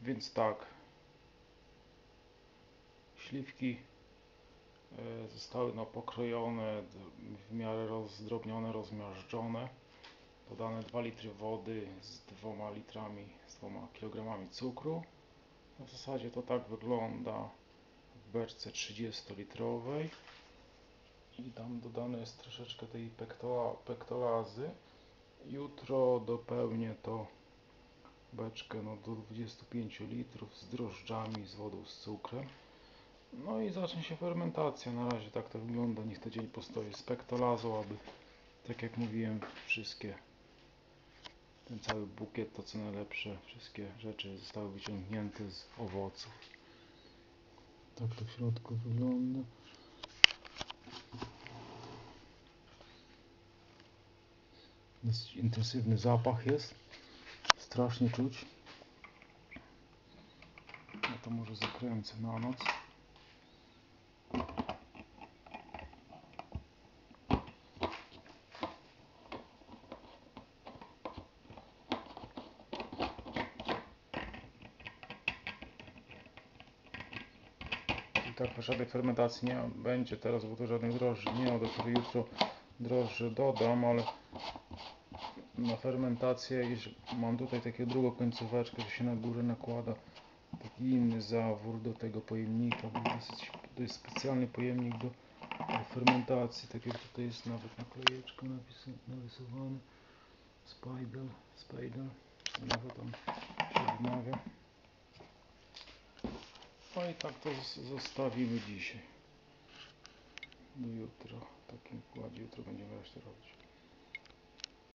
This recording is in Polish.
Więc tak. Śliwki e, zostały no, pokrojone, w miarę rozdrobnione, rozmiażdżone. Dodane 2 litry wody z 2 litrami, z 2 kilogramami cukru. No, w zasadzie to tak wygląda w beczce 30-litrowej. I tam dodane jest troszeczkę tej pektola, pektolazy. Jutro dopełnię to beczkę no, do 25 litrów z drożdżami, z wodą, z cukrem. No i zacznie się fermentacja. Na razie tak to wygląda. Niech to dzień postoi z pektolazą, aby tak jak mówiłem, wszystkie ten cały bukiet, to co najlepsze, wszystkie rzeczy zostały wyciągnięte z owoców. Tak to w środku wygląda. Dosyć intensywny zapach jest. Strasznie czuć. Ja to może zakręcę na noc. I tak żadnej fermentacji nie będzie teraz, bo to żadnych drożdży nie ma. Dopiero jutro drożdże dodam, ale na fermentację jeśli mam tutaj taką drugą końcóweczkę, że się na górę nakłada taki inny zawór do tego pojemnika, bo dosyć, to jest specjalny pojemnik do, fermentacji, tak jak tutaj jest nawet naklejeczką napis, narysowane Spidel, Spidel, jak tam się wymawia. No i tak to zos- zostawimy dzisiaj. Do jutra. W